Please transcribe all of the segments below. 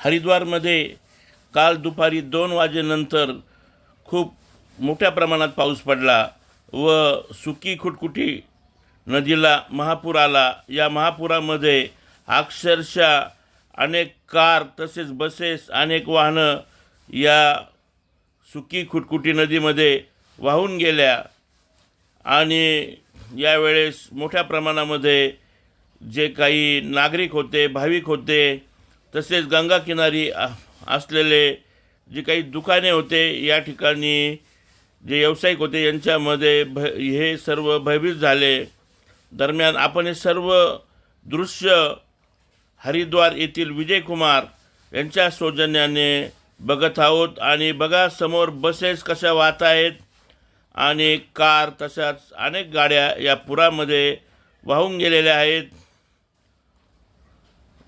हरिद्वारमध्ये काल दुपारी दोन वाजेनंतर खूप मोठ्या प्रमाणात पाऊस पडला व सुकी खुटकुटी नदीला महापूर आला. या महापुरामध्ये अक्षरशः अनेक कार तसेच बसेस अनेक वाहनं या सुकी खुटकुटी नदीमध्ये वाहून गेल्या आणि यावेळेस मोठ्या प्रमाणामध्ये जे काही नागरिक होते भाविक होते तसेच गंगा किनारी असलेले जे काही दुकाने होते या ठिकाणी जे व्यावसायिक होते यांच्यामध्ये भ हे सर्व भयभीत झाले. दरम्यान आपण हे सर्व दृश्य हरिद्वार येथील विजयकुमार यांच्या सौजन्याने बघत आहोत. आणि बघा समोर बसेस कशा वाहत आहेत आणि कार तशाच अनेक गाड्या या पुरामध्ये वाहून गेलेल्या आहेत.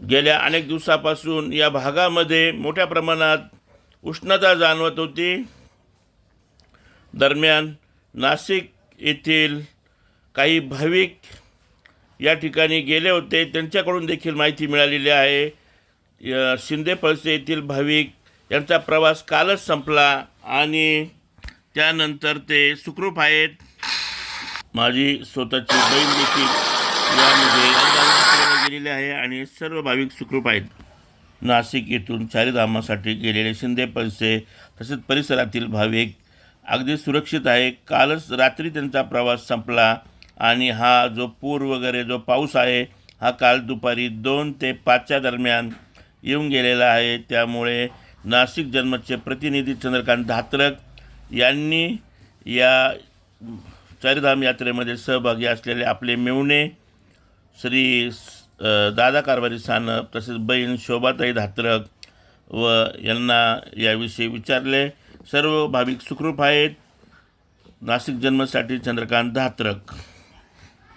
गेल्या अनेक दिवसापासून या भागामध्ये मोठ्या प्रमाणात उष्णता जाणवत होती. दरम्यान नाशिक येथील काही भाविक या ठिकाणी गेले होते. त्यांच्याकडून देखील माहिती मिळालेली आहे. शिंदे पळसे येथील भाविक यांचा प्रवास कालच संपला आणि त्यानंतर ते सुखरूप आहेत. माझी स्वतःची बहीण देखील यामध्ये गेलेले आहे आणि सर्व भाविक सुखरूप आहेत. नाशिक येथून चारीधामासाठी गेलेले शिंदे पैसे तसेच परिसरातील भाविक अगदी सुरक्षित आहे. कालच रात्री त्यांचा प्रवास संपला आणि हा जो पूर वगैरे जो पाऊस आहे हा काल दुपारी दोन ते पाचच्या दरम्यान येऊन गेलेला आहे. त्यामुळे नाशिक जन्मचे प्रतिनिधी चंद्रकांत धात्रक यांनी या चारिधाम यात्रेमध्ये सहभागी असलेले आपले मेवणे श्री दादा कारभारी सानप तसेच बहीण शोभाताई धात्रक व यांना याविषयी विचारले. सर्व भाविक सुखरूप आहेत. नाशिक जन्मसाठी चंद्रकांत धात्रक.